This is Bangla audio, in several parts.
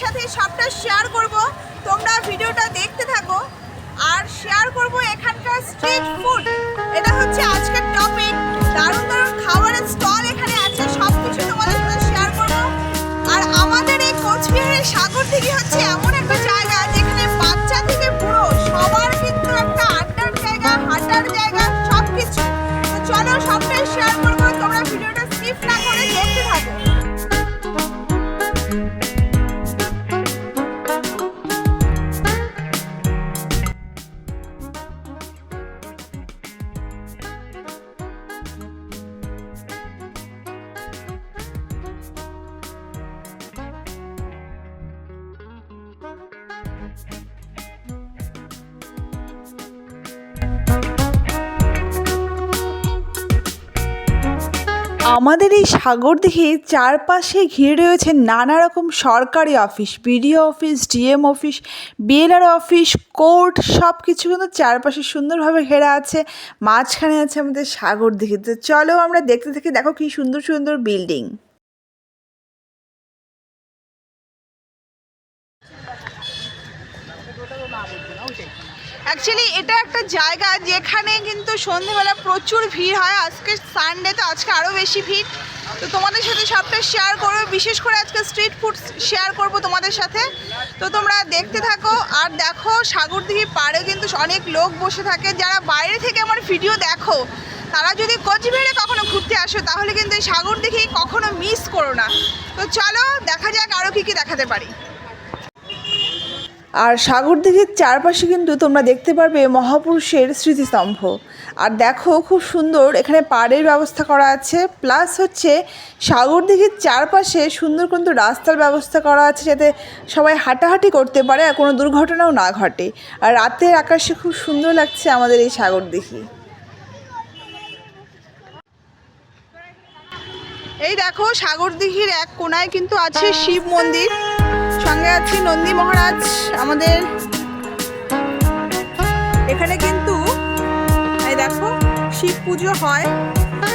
সাথে সবটা শেয়ার আমাদের এই সাগর দেখে চারপাশে ঘিরে রয়েছে নানা রকম সরকারি office, BDO office, DM office, BLR office, court সব কিছু কিন্তু চারপাশে সুন্দরভাবে ঘেরা আছে। মাঝখানে আছে আমাদের সাগর দিঘি। তো চলো আমরা দেখতে থাকি, দেখো কি সুন্দর সুন্দর বিল্ডিং। অ্যাকচুয়ালি এটা একটা জায়গা যেখানে কিন্তু সন্ধেবেলা প্রচুর ভিড় হয়। আজকে সানডে তো আজকে আরও বেশি ভিড়। তো তোমাদের সাথে সবটা শেয়ার করব। বিশেষ করে আজকে স্ট্রিট ফুড শেয়ার করব তোমাদের সাথে। তো তোমরা দেখতে থাকো। আর দেখো সাগরদিঘি পাড়ে কিন্তু অনেক লোক বসে থাকে। যারা বাইরে থেকে আমার ভিডিও দেখো, তারা যদি কোচবিহারে কখনো ঘুরতে আসো, তাহলে কিন্তু এই সাগরদিঘি কখনো মিস করো না। তো চলো, দেখা যাক আরও কী কী দেখাতে পারি। আর সাগর দিঘির চারপাশে কিন্তু তোমরা দেখতে পারবে মহাপুরুষের স্মৃতিস্তম্ভ। আর দেখো খুব সুন্দর এখানে পাড়ের ব্যবস্থা করা আছে প্লাস হচ্ছে সাগর দিঘির চারপাশে সুন্দর কিন্তু রাস্তার ব্যবস্থা করা আছে যাতে সবাই হাঁটাহাঁটি করতে পারে আর কোনো দুর্ঘটনাও না ঘটে। আর রাতের আকাশে খুব সুন্দর লাগছে আমাদের এই সাগর দিঘি এই দেখো সাগরদিঘির এক কোনায় কিন্তু আছে শিব মন্দির। সঙ্গে আছে নন্দী মহারাজ, আমাদের। এখানে কিন্তু, এই দেখো, শিব পুজো হয়,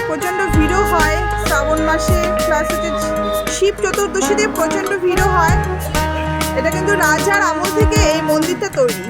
প্রচণ্ড ভিড়ও হয়, শ্রাবণ মাসে প্লাস হচ্ছে শিব চতুর্দশীতে প্রচণ্ড ভিড়ও হয়। এটা কিন্তু রাজার আমল থেকে এই মন্দিরটা তৈরি।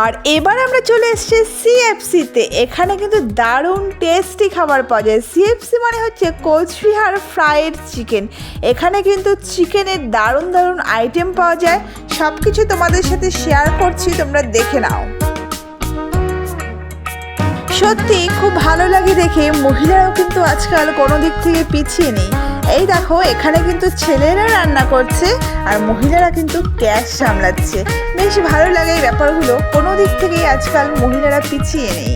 আর এবার আমরা চলে এসেছি সিএফসিতে এখানে কিন্তু দারুণ টেস্টি খাবার পাওয়া যায়। সিএফসি মানে হচ্ছে কোচবিহার ফ্রাইড চিকেন এখানে কিন্তু চিকেনের দারুণ দারুণ আইটেম পাওয়া যায়। সব কিছু তোমাদের সাথে শেয়ার করছি, তোমরা দেখে নাও। সত্যি, খুব ভালো লাগে দেখে। মহিলারাও কিন্তু আজকাল কোনো দিক থেকে পিছিয়ে নেই। এই দেখো, এখানে কিন্তু ছেলেরা রান্না করছে আর মহিলারা কিন্তু গ্যাস সামলাচ্ছে। বেশ ভালো লাগে এই ব্যাপারগুলো। কোনো দিক থেকেই আজকাল মহিলারা পিছিয়ে নেই।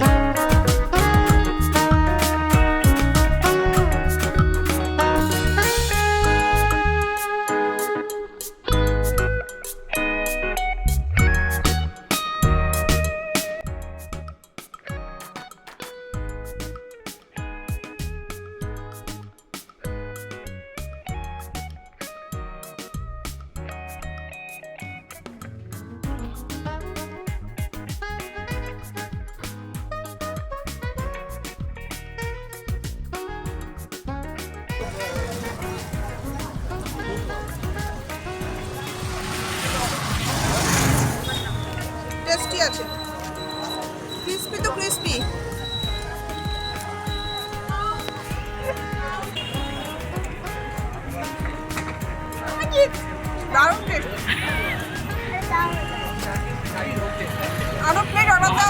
আরও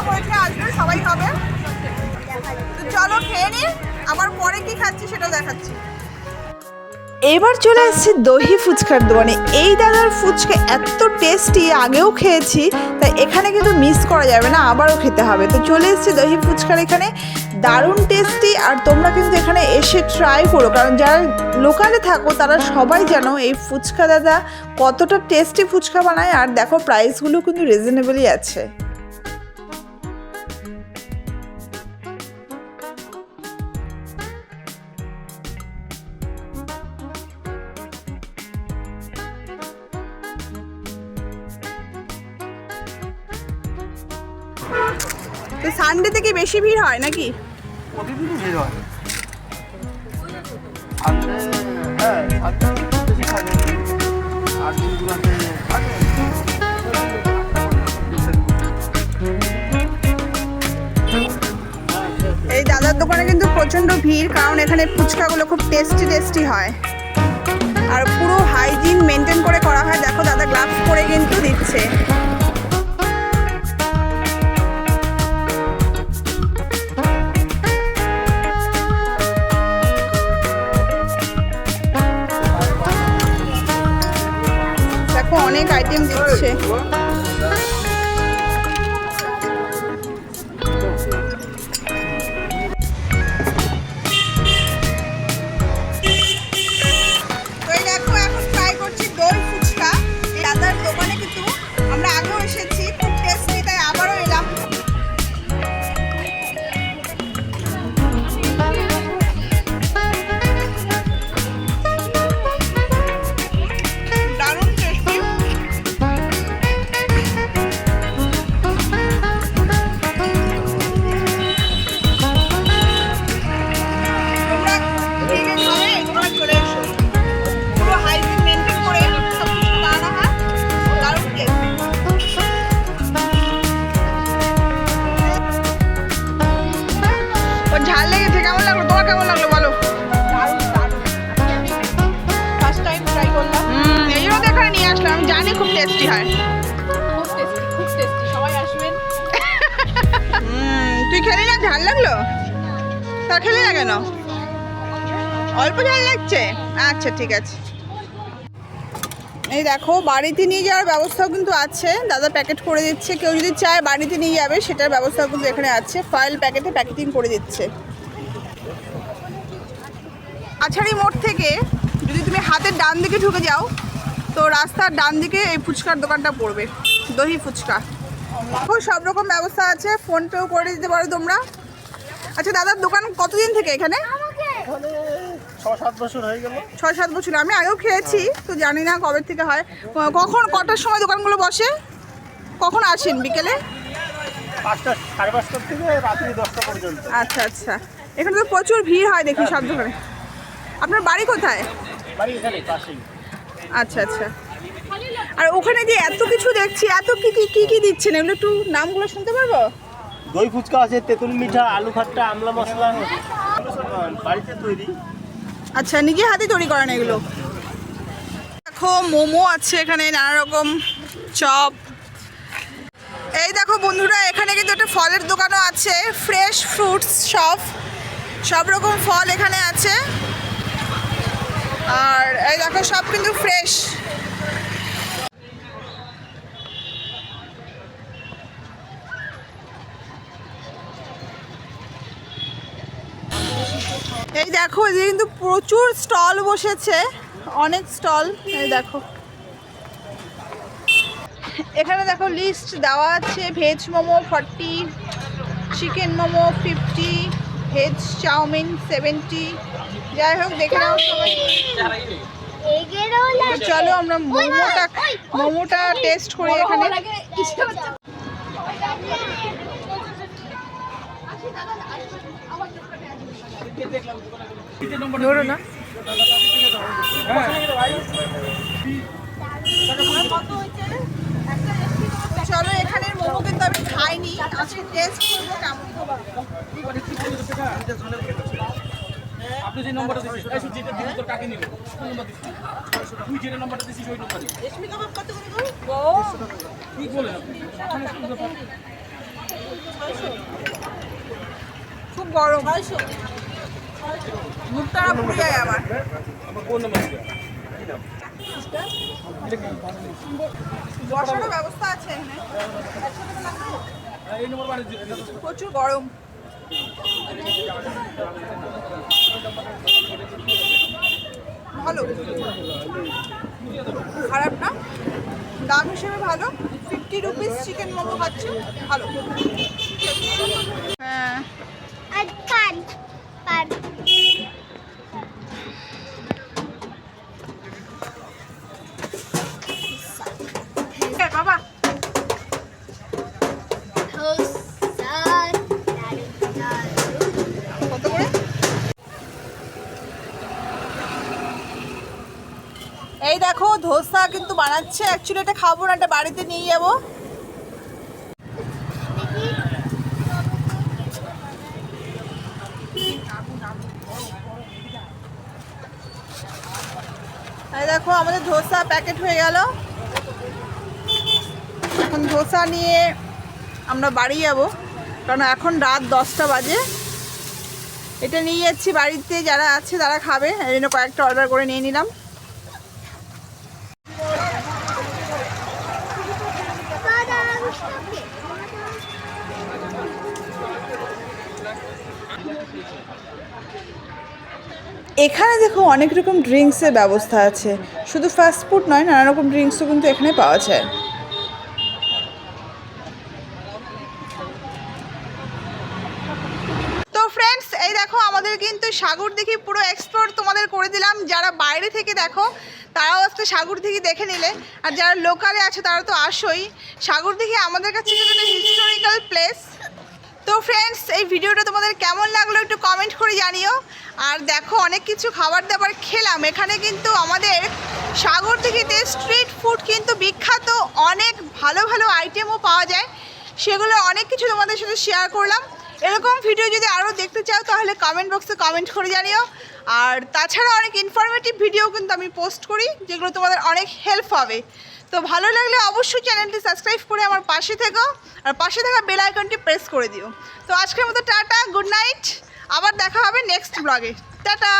হয়েছে আসবে সবাই খাবে। তো চলো পরে খাচ্ছি এবার চলে এসেছি দহি ফুচকার দোকানে। এই দাদার ফুচকা এত টেস্টি আগেও খেয়েছি, তাই এখানে কিন্তু মিস করা যাবে না, আবারও খেতে হবে। তো চলে এসেছি দহি ফুচকার এখানে। দারুণ টেস্টি আর তোমরা কিন্তু এখানে এসে ট্রাই করো। কারণ যারা লোকালে থাকো, তারা সবাই জানো এই ফুচকা দাদা কতটা টেস্টি ফুচকা বানায়, আর দেখো প্রাইসগুলো কিন্তু রিজনেবলই আছে। তো সানডেতে কি বেশি ভিড় হয় নাকি? হয়। এই দাদার দোকানে কিন্তু প্রচণ্ড ভিড়, কারণ এখানে ফুচকাগুলো খুব টেস্টি টেস্টি হয়। আর পুরো হাইজিন মেনটেন করে করা হয়। দেখো দাদা গ্লাভস পরে কিন্তু দিচ্ছে। অনেক আইটেম দিচ্ছে। টেস্টি হয়। খুব টেস্টি খুব টেস্টি সবাই আসবেন। তুই খেলি না? ঝাল লাগল? তা খেলি না কেন? অল্প ঝাল লাগছে? আচ্ছা ঠিক আছে। এই দেখো বাড়িতে নিয়ে যাওয়ার ব্যবস্থাও কিন্তু আছে। দাদা প্যাকেট করে দিচ্ছে। কেউ যদি চায় বাড়িতে নিয়ে যাবে সেটার ব্যবস্থাও কিন্তু এখানে আছে। ফয়েল প্যাকেটে প্যাকেটিং করে দিচ্ছে। আছাড়ি মোড় থেকে যদি তুমি হাতের ডান দিকে ঢুকে যাও তো রাস্তার ডান দিকে এই ফুচকার দোকানটা পড়বে দহি ফুচকা। দেখো সব রকম ব্যবস্থা আছে ফোন পেও করে দিতে পারো তোমরা। আচ্ছা দাদার দোকান কতদিন থেকে এখানে? ছয় সাত বছর আমি আগেও খেয়েছি তো জানি না কবে থেকে হয়। কখন কটার সময় দোকানগুলো বসে? কখন আসেন বিকেলে? আচ্ছা আচ্ছা। এখানে তো প্রচুর ভিড় হয় দেখি সব দোকানে। আপনার বাড়ি কোথায়? বাড়ি এখানে পাশেই। আচ্ছা আচ্ছা। আর ওখানে যে এত কিছু দেখছি এত কি কি কি কি দিচ্ছেন? এগুলো একটু নামগুলো শুনতে পারব? দই ফুচকা আছে তেঁতুল মিঠা আলু খাট্টা আমলা মশলা। বাড়িতে তৈরি। আচ্ছা নিজে হাতে তৈরি করেন এগুলো? দেখো মোমো আছে এখানে নানা রকম চপ। এই দেখো বন্ধুরা এখানে কিন্তু একটা ফলের দোকানও আছে ফ্রেশ ফ্রুটস সব সব রকম ফল এখানে আছে। আর এই দেখো, সব কিন্তু ফ্রেশ এই দেখো যে কিন্তু প্রচুর স্টল বসেছে। অনেক স্টল এই দেখো। এখানে দেখো লিস্ট দেওয়া আছে veg momo forty chicken momo fifty veg chow mein seventy যাই হোক দেখে নাও সবাই। চলো আমরা মোমোটা মোমোটা টেস্ট করি এখানে। ধরো না। চলো এখানের মোমো কিন্তু আমি খাইনি। আজকে টেস্ট করব কেমন। আপনি যে নম্বরটা দিচ্ছেন এই যেটা দিবি তোর কাকে নিবে? কোন নম্বর দিচ্ছিস তুই যেটা নম্বরটা দিচ্ছিস ওই নম্বরে রেশমি কাবাব কত করে গো? ঠিক বলেন আপনি খুব গরম। মুখটা না পুড়ে যায় আমার আমার কোন নম্বর বসারও ব্যবস্থা আছে প্রচুর গরম। ভালো? খারাপ না? দাম হিসেবে ভালো? ফিফটি রুপিস চিকেন মোমো খাচ্ছি? ভালো। হ্যাঁ। ধোসা কিন্তু বানাচ্ছে। অ্যাকচুয়ালি এটা খাব না, এটা বাড়িতে নিয়ে যাব। দেখো, আমাদের ধোসা প্যাকেট হয়ে গেল। এখন ধোসা নিয়ে আমরা বাড়ি যাব। কারণ এখন রাত দশটা বাজে। এটা নিয়ে যাচ্ছি বাড়িতে, যারা আছে তারা খাবে। এই জন্য কয়েকটা অর্ডার করে নিয়ে নিলাম। এখানে দেখো অনেক রকম ড্রিঙ্কসের ব্যবস্থা আছে। শুধু ফাস্ট ফুড নয়, নানা রকম ড্রিঙ্কসও কিন্তু এখানে পাওয়া যায়। তো ফ্রেন্ডস এই দেখো আমাদের কিন্তু সাগর দেখি পুরো এক্সপ্লোর তোমাদের করে দিলাম। যারা বাইরে থেকে দেখো, তারাও আজকে সাগর দিঘি দেখে নিলে। আর যারা লোকালে আছে, তারা তো আসোই। সাগর দিঘি আমাদের কাছে হিস্টোরিক্যাল প্লেস তো ফ্রেন্ডস এই ভিডিওটা তোমাদের কেমন লাগল একটু কমেন্ট করে জানিও। আর দেখো, অনেক কিছু খাবার দাবার খেলাম। এখানে কিন্তু আমাদের সাগর দিঘিতে স্ট্রিট ফুড কিন্তু বিখ্যাত। অনেক ভালো ভালো আইটেমও পাওয়া যায়। সেগুলো অনেক কিছু তোমাদের সাথে শেয়ার করলাম। এরকম ভিডিও যদি আরও দেখতে চাও, তাহলে কমেন্ট বক্সে কমেন্ট করে জানিও। আর তাছাড়া অনেক ইনফরমেটিভ ভিডিও কিন্তু আমি পোস্ট করি, যেগুলো তোমাদের অনেক হেল্প হবে। তো ভালো লাগলে অবশ্যই চ্যানেলটি সাবস্ক্রাইব করে আমার পাশে থেকো, আর পাশে থাকা বেল আইকনটি প্রেস করে দিও। তো আজকের মতো টাটা, গুড নাইট, আবার দেখা হবে নেক্সট ব্লগে। টাটা!